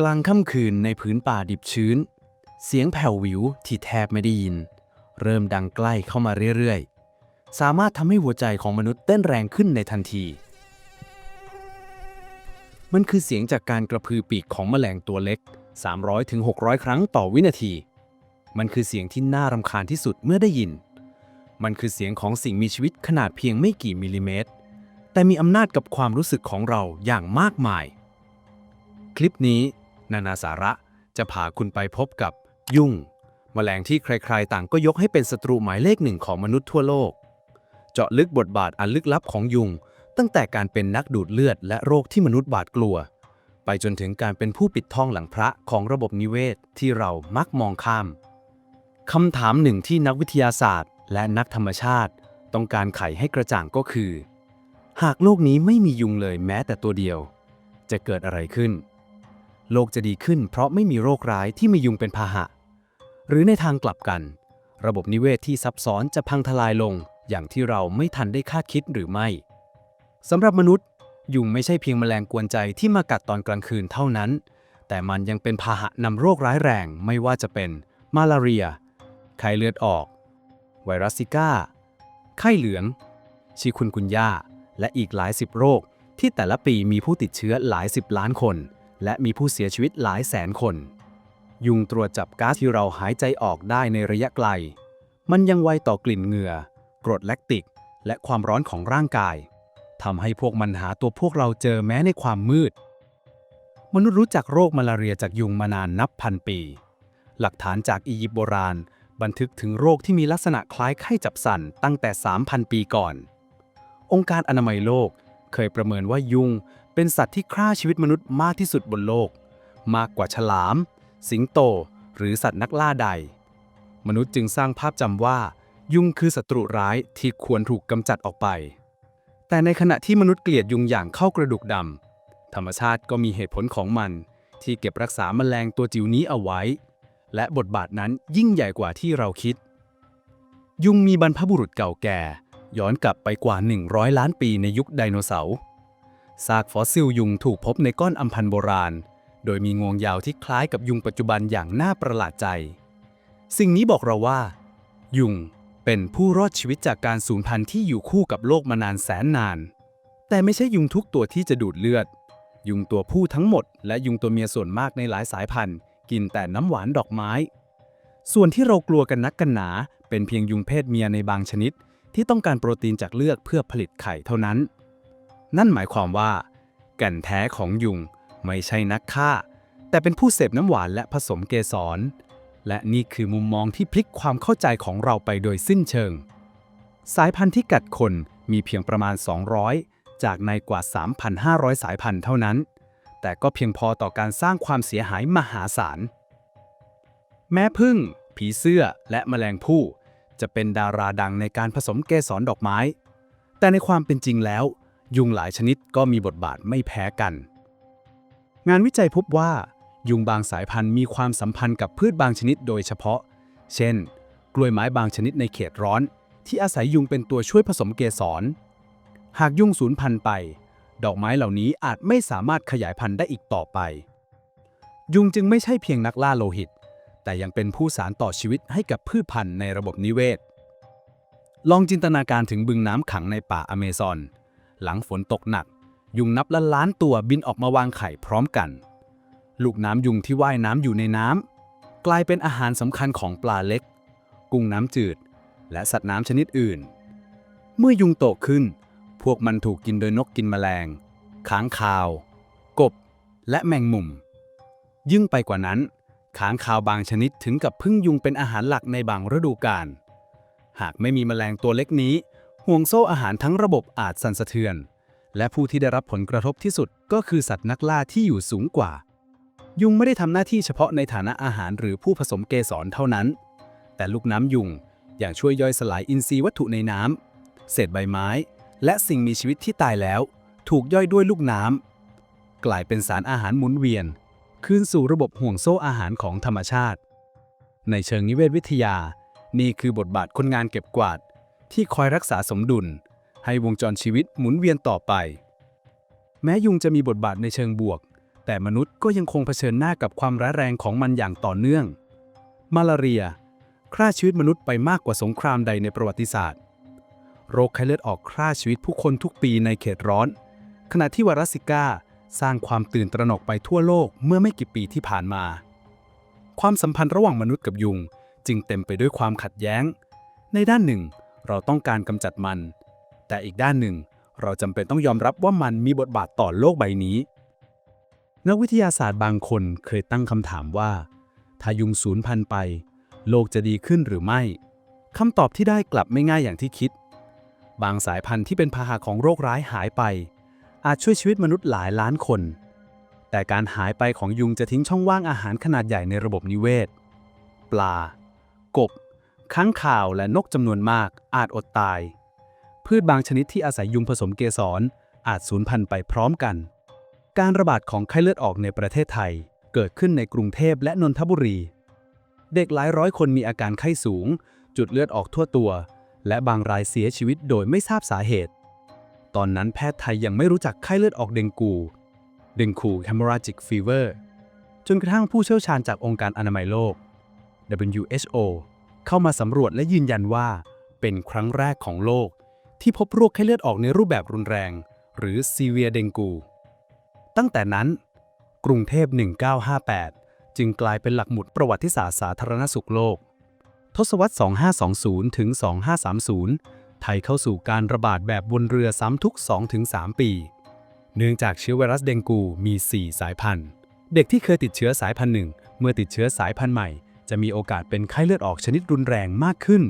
กลางค่ำคืนในผืนป่าดิบชื้น เสียงแผ่ววิวที่แทบไม่ได้ยิน เริ่มดังใกล้เข้ามาเรื่อยๆ สามารถทำให้หัวใจของมนุษย์เต้นแรงขึ้นในทันที มันคือเสียงจากการกระพือปีกของแมลงตัวเล็ก 300-600 ครั้งต่อวินาที มันคือเสียงที่น่ารำคาญที่สุดเมื่อได้ยิน มันคือเสียงของสิ่งมีชีวิตขนาดเพียงไม่กี่มิลลิเมตร แต่มีอำนาจกับความรู้สึกของเราอย่างมากมาย คลิปนี้ นานาสาระจะพาคุณไปพบกับยุ่ง แมลงที่ใครๆ ต่างก็ยกให้เป็นศัตรูหมายเลขหนึ่งของมนุษย์ทั่วโลก เจาะลึกบทบาทอันลึกลับของยุง ตั้งแต่การเป็นนักดูดเลือดและโรคที่มนุษย์บาดกลัว ไปจนถึงการเป็นผู้ปิดทองหลังพระของระบบนิเวศที่เรามักมองข้ามคำถามหนึ่งที่นักวิทยาศาสตร์ และนักธรรมชาติ ต้องการไขให้กระจ่างก็คือ หากโลกนี้ไม่มียุงเลยแม้แต่ตัวเดียว จะเกิดอะไรขึ้น โลกจะดีขึ้นเพราะไม่มีโรคร้ายที่มียุงเป็นพาหะ หรือในทางกลับกัน ระบบนิเวศที่ซับซ้อนจะพังทลายลงอย่างที่เราไม่ทันได้คาดคิดหรือไม่สำหรับมนุษย์ ยุงไม่ใช่เพียงแมลงกวนใจที่มากัดตอนกลางคืนเท่านั้น แต่มันยังเป็นพาหะนำโรคร้ายแรงไม่ว่าจะเป็นมาลาเรีย ไข้เลือดออก ไวรัสซิก้า ไข้เหลือง ชิคุนกุนยาและอีกหลายสิบโรคที่แต่ละปีมีผู้ติดเชื้อหลายสิบล้านคน และมีผู้เสียชีวิตหลายแสนคน ยุงตรวจจับก๊าซที่เราหายใจออกได้ในระยะไกล มันยังไวต่อกลิ่นเหงื่อ กรดแลคติก และความร้อนของร่างกายทำให้พวกมันหาตัวพวกเราเจอแม้ในความมืด มนุษย์รู้จักโรคมาลาเรียจากยุงมานานนับพันปี หลักฐานจากอียิปต์โบราณ บันทึกถึงโรคที่มีลักษณะคล้ายไข้จับสันตั้งแต่ 3,000 ปีก่อน องค์การอนามัยโลกเคยประเมินว่ายุง เป็นสัตว์ที่ฆ่าชีวิตมนุษย์มากที่สุดบนโลก มากกว่าฉลาม สิงโต หรือสัตว์นักล่าใด มนุษย์จึงสร้างภาพจำว่า ยุงคือศัตรูร้ายที่ควรถูกกำจัดออกไป แต่ในขณะที่มนุษย์เกลียดยุงอย่างเข้ากระดูกดำธรรมชาติก็มีเหตุผลของมัน ที่เก็บรักษาแมลงตัวจิ๋วนี้เอาไว้ และบทบาทนั้นยิ่งใหญ่กว่าที่เราคิด ยุงมีบรรพบุรุษเก่าแก่ ย้อนกลับไปกว่า 100 ล้านปีในยุคไดโนเสาร์ ซากฟอสซิลยุงถูกพบในก้อนอัมพันธ์โบราณ โดยมีงวงยาวที่คล้ายกับยุงปัจจุบันอย่างน่าประหลาดใจ สิ่งนี้บอกเราว่า ยุงเป็นผู้รอดชีวิตจากการสูญพันธุ์ที่อยู่คู่กับโลกมานานแสนนาน แต่ไม่ใช่ยุงทุกตัวที่จะดูดเลือด ยุงตัวผู้ทั้งหมด และยุงตัวเมียส่วนมากในหลายสายพันธุ์ กินแต่น้ำหวานดอกไม้ ส่วนที่เรากลัวกันนักกันหนา เป็นเพียงยุงเพศเมียในบางชนิด ที่ต้องการโปรตีนจากเลือดเพื่อผลิตไข่เท่านั้น นั่นหมายความว่า แก่นแท้ของยุงไม่ใช่นักฆ่า แต่เป็นผู้เสพน้ำหวานและผสมเกสร และนี่คือมุมมองที่พลิกความเข้าใจของเราไปโดยสิ้นเชิง สายพันธุ์ที่กัดคนมีเพียงประมาณ 200 จากในกว่า 3,500 สายพันธุ์เท่านั้น แต่ก็เพียงพอต่อการสร้างความเสียหายมหาศาล แม้พึ่ง ผีเสื้อ และแมลงผู้จะเป็นดาราดังในการผสมเกสรดอกไม้ แต่ในความเป็นจริงแล้ว ยุงหลายชนิดก็มีบทบาทไม่แพ้กัน งานวิจัยพบว่า ยุงบางสายพันธุ์มีความสัมพันธ์กับพืชบางชนิดโดยเฉพาะ เช่น กล้วยไม้บางชนิดในเขตร้อน ที่อาศัยยุงเป็นตัวช่วยผสมเกสร หากยุงสูญพันธุ์ไป ดอกไม้เหล่านี้อาจไม่สามารถขยายพันธุ์ได้อีกต่อไป ยุงจึงไม่ใช่เพียงนักล่าโลหิต แต่ยังเป็นผู้สารต่อชีวิตให้กับพืชพันธุ์ในระบบนิเวศ ลองจินตนาการถึงบึงน้ำขังในป่าอเมซอน หลังฝนตกหนัก ยุงนับล้านล้านตัวบินออกมาวางไข่พร้อมกัน ลูกน้ำยุงที่ว่ายน้ำอยู่ในน้ำกลายเป็นอาหารสำคัญของปลาเล็ก กุ้งน้ำจืด และสัตว์น้ำชนิดอื่น เมื่อยุงโตขึ้น พวกมันถูกกินโดยนกกินแมลงค้างคาว กบ และแมงมุม ยิ่งไปกว่านั้นค้างคาวบางชนิดถึงกับพึ่งยุงเป็นอาหารหลักในบางฤดูกาลหากไม่มีแมลงตัวเล็กนี้ ห่วงโซ่อาหารทั้งระบบอาจสั่นสะเทือน และผู้ที่ได้รับผลกระทบที่สุดก็คือสัตว์นักล่าที่อยู่สูงกว่า ยุงไม่ได้ทำหน้าที่เฉพาะในฐานะอาหารหรือผู้ผสมเกสรเท่านั้น แต่ลูกน้ำยุงอย่างช่วยย่อยสลายอินทรีย์วัตถุในน้ำเศษใบไม้ และสิ่งมีชีวิตที่ตายแล้ว ถูกย่อยด้วยลูกน้ำกลายเป็นสารอาหารหมุนเวียน คืนสู่ระบบห่วงโซ่อาหารของธรรมชาติ ในเชิงนิเวศวิทยา นี่คือบทบาทคนงานเก็บกวาด ที่คอยรักษาสมดุล ให้วงจรชีวิตหมุนเวียนต่อไป แม้ยุงจะมีบทบาทในเชิงบวก แต่มนุษย์ก็ยังคงเผชิญหน้ากับความร้ายแรงของมันอย่างต่อเนื่อง มาลาเรียฆ่าชีวิตมนุษย์ไปมากกว่าสงครามใดในประวัติศาสตร์ โรคไข้เลือดออกฆ่าชีวิตผู้คนทุกปีในเขตร้อน ขณะที่ไวรัสซิก้าสร้างความตื่นตระหนกไปทั่วโลกเมื่อไม่กี่ปีที่ผ่านมา ความสัมพันธ์ระหว่างมนุษย์กับยุงจึงเต็มไปด้วยความขัดแย้ง ในด้านหนึ่ง เราต้องการกำจัดมัน แต่อีกด้านหนึ่ง เราจำเป็นต้องยอมรับว่ามันมีบทบาทต่อโลกใบนี้ นักวิทยาศาสตร์บางคนเคยตั้งคำถามว่า ถ้ายุงสูญพันธุ์ไป โลกจะดีขึ้นหรือไม่คำตอบที่ได้กลับไม่ง่ายอย่างที่คิด บางสายพันธุ์ที่เป็นพาหะของโรคร้ายหายไป อาจช่วยชีวิตมนุษย์หลายล้านคน แต่การหายไปของยุงจะทิ้งช่องว่างอาหารขนาดใหญ่ในระบบนิเวศ ปลา กบ ค้างข่าวและนกจำนวนมากอาจอดตาย พืชบางชนิดที่อาศัยยุงผสมเกสรอาจสูญพันธุ์ไปพร้อมกัน การระบาดของไข้เลือดออกในประเทศไทย เกิดขึ้นในกรุงเทพและนนทบุรี เด็กหลายร้อยคนมีอาการไข้สูง จุดเลือดออกทั่วตัว และบางรายเสียชีวิตโดยไม่ทราบสาเหตุ ตอนนั้นแพทย์ไทยยังไม่รู้จักไข้เลือดออกเดงกูเดงคู hemorrhagic fever จนกระทั่งผู้เชี่ยวชาญจากองค์การอนามัยโลก WHO เข้ามาสำรวจและยืนยันว่า เป็นครั้งแรกของโลก ที่พบโรคไข้เลือดออกในรูปแบบรุนแรง หรือ severe dengue ตั้งแต่นั้น กรุงเทพ 1958 จึงกลายเป็นหลักหมุดประวัติศาสตร์สาธารณสุขโลก ทศวรรษ 2520 ถึง 2530 ไทยเข้าสู่การระบาดแบบบนเรือซ้ำทุก 2-3 ปี เนื่องจากเชื้อไวรัสเดงกูมี 4 สายพันธุ์ เด็กที่เคยติดเชื้อสายพันธุ์หนึ่งเมื่อติดเชื้อสายพันธุ์ใหม่ จะมีโอกาสเป็นไข้เลือดออกชนิดรุนแรงมากขึ้น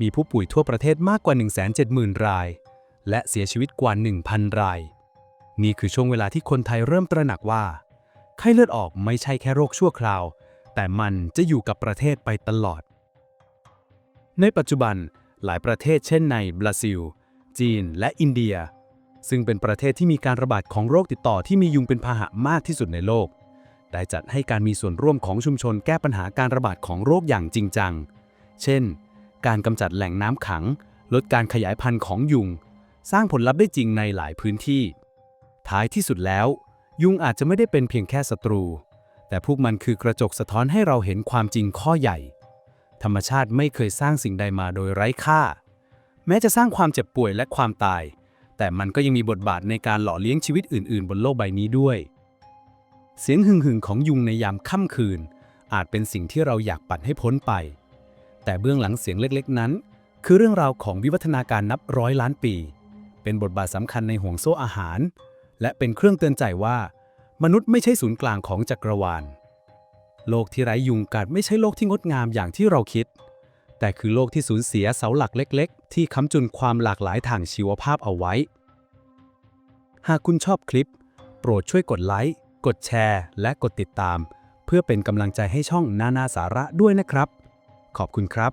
มีผู้ป่วยทั่วประเทศมากกว่า 170,000 ราย และเสียชีวิตกว่า 1,000 ราย นี่คือช่วงเวลาที่คนไทยเริ่มตระหนักว่า ไข้เลือดออกไม่ใช่แค่โรคชั่วคราว แต่มันจะอยู่กับประเทศไปตลอด ในปัจจุบันหลายประเทศเช่นในบราซิล จีน และอินเดีย ซึ่งเป็นประเทศที่มีการระบาดของโรคติดต่อที่มียุงเป็นพาหะมากที่สุดในโลก ได้จัดให้การมีส่วนร่วมของชุมชนแก้ปัญหาการระบาดของโรคอย่างจริงจัง เช่น การกำจัดแหล่งน้ำขัง ลดการขยายพันธุ์ของยุง สร้างผลลัพธ์ได้จริงในหลายพื้นที่ ท้ายที่สุดแล้ว ยุงอาจจะไม่ได้เป็นเพียงแค่ศัตรู แต่พวกมันคือกระจกสะท้อนให้เราเห็นความจริงข้อใหญ่ ธรรมชาติไม่เคยสร้างสิ่งใดมาโดยไร้ค่า แม้จะสร้างความเจ็บป่วยและความตาย แต่มันก็ยังมีบทบาทในการหล่อเลี้ยงชีวิตอื่น ๆ บนโลกใบนี้ด้วย เสียงหึ่งๆของยุงในยามค่ำคืน อาจเป็นสิ่งที่เราอยากปัดให้พ้นไป แต่เบื้องหลังเสียงเล็กๆ นั้น คือเรื่องราวของวิวัฒนาการนับร้อยล้านปี เป็นบทบาทสำคัญในห่วงโซ่อาหาร และเป็นเครื่องเตือนใจว่า มนุษย์ไม่ใช่ศูนย์กลางของจักรวาล โลกที่ไร้ยุงกัดไม่ใช่โลกที่งดงามอย่างที่เราคิด แต่คือโลกที่สูญเสียเสาหลักเล็ก ๆ ที่ค้ำจุนความหลากหลายทางชีวภาพเอาไว้ หากคุณชอบคลิป โปรดช่วยกดไลค์ กดแชร์ และกดติดตาม เพื่อเป็นกำลังใจให้ช่องนานาสาระด้วยนะครับ ขอบคุณครับ